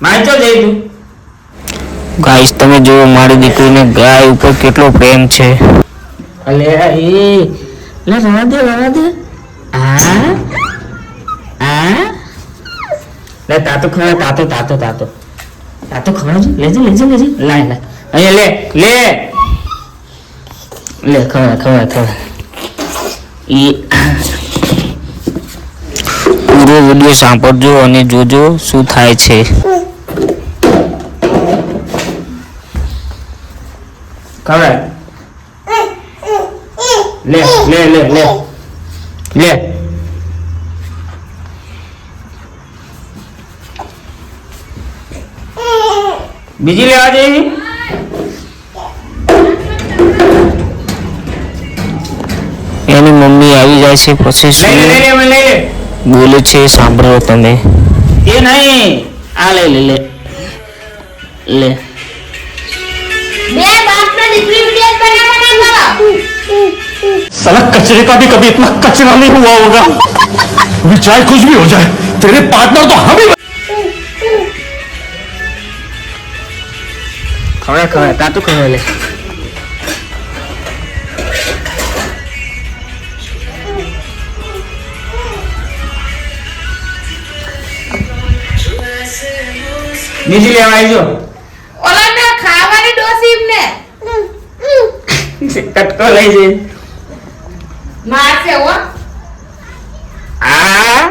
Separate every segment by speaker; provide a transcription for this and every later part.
Speaker 1: ચો જઈ તું?
Speaker 2: ગાઈસ તમે જો મારી દીકરીને ગાય ઉપર કેટલો પ્રેમ છે.
Speaker 1: અલે એ લે રવા દે રવા દે. આ આ. લે તાતો ખરા તાતો તાતો તાતો. તાતો ખવડાવજો લેજે લેજે લેજે. લાય લાય. અહીંયા લે લે. લે ખવડાવ ખવડાવ ખવડાવ ઈ
Speaker 2: પૂરો વીડિયો સાંભળજો અને જોજો શું થાય છે.
Speaker 1: ખવડાવ લે લે લે લે. લે. બીજી લેવા જઈ
Speaker 2: એની? મમ્મી આવી જાય છે પછી
Speaker 1: લઈ લે લઈ લે.
Speaker 2: બોલે છે એ સાંભળો તમે
Speaker 1: એ નહીં આ લઈ લે લે લે
Speaker 3: બે બાપને દીકરી વિડિયો બનાવવાના કરો
Speaker 4: साला कचरे का भी कभी इतना कचरा नहीं हुआ होगा अभी चाहे कुछ भी हो जाए तेरे पार्टनर तो हम ही
Speaker 1: ખવડાવ ખવડાવ તાતું ખવડાવ લે બીજી લેવા આવજો.
Speaker 3: ઓલાને ખાવાની ડોસી ને
Speaker 1: કટકો લઈ જઈ.
Speaker 3: મારશે હો.
Speaker 1: આ?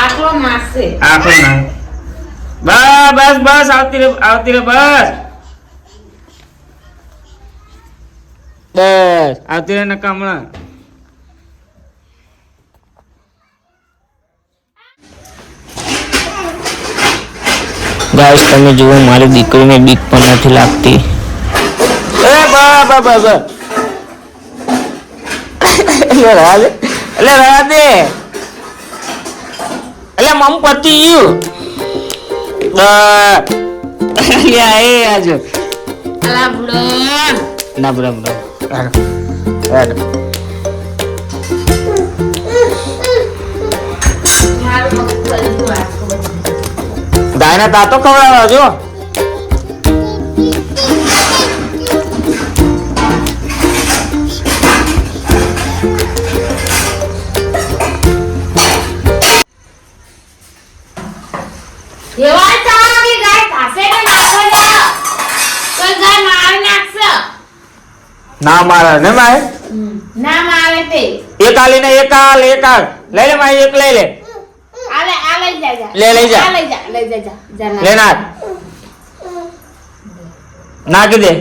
Speaker 3: આકલો મારશે.
Speaker 1: આખો ના. બસ બસ બસ આવતી રે આવતી રે બસ. બસ. આવતી રે નકામણા
Speaker 2: ગાઈસ તમે જુઓ મારી દીકરીને બીક પણ નથી લાગતી.
Speaker 1: એ બા બા બા બા. એટલે રાજે એટલે દે એટલે મમ પતિ ગયું બસ એ આજો
Speaker 3: અલા બુડો
Speaker 1: ના બરા બરા. ગાયના તાતો ખવડાવો જો.
Speaker 3: ગાય મારી
Speaker 1: ના મારા ને માય
Speaker 3: ના મારે તે.
Speaker 1: એક આ લઈને એક આ એક આ લઈ લે માય એક લઈ લે. લે, લઈ જા.
Speaker 3: જા જા જા જા
Speaker 1: લે નાખ નાખી દે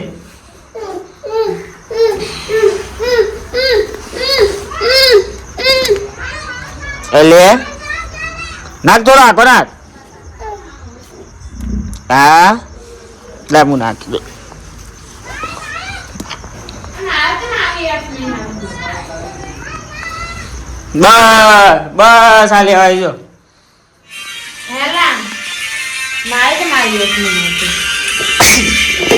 Speaker 1: લે. નાખ થોડો આખો નાખ. હા. લે હું નાખી દઉં. બસ બસ આ લેવા આવજો
Speaker 3: હેલા મારે તો મારી આપની નથી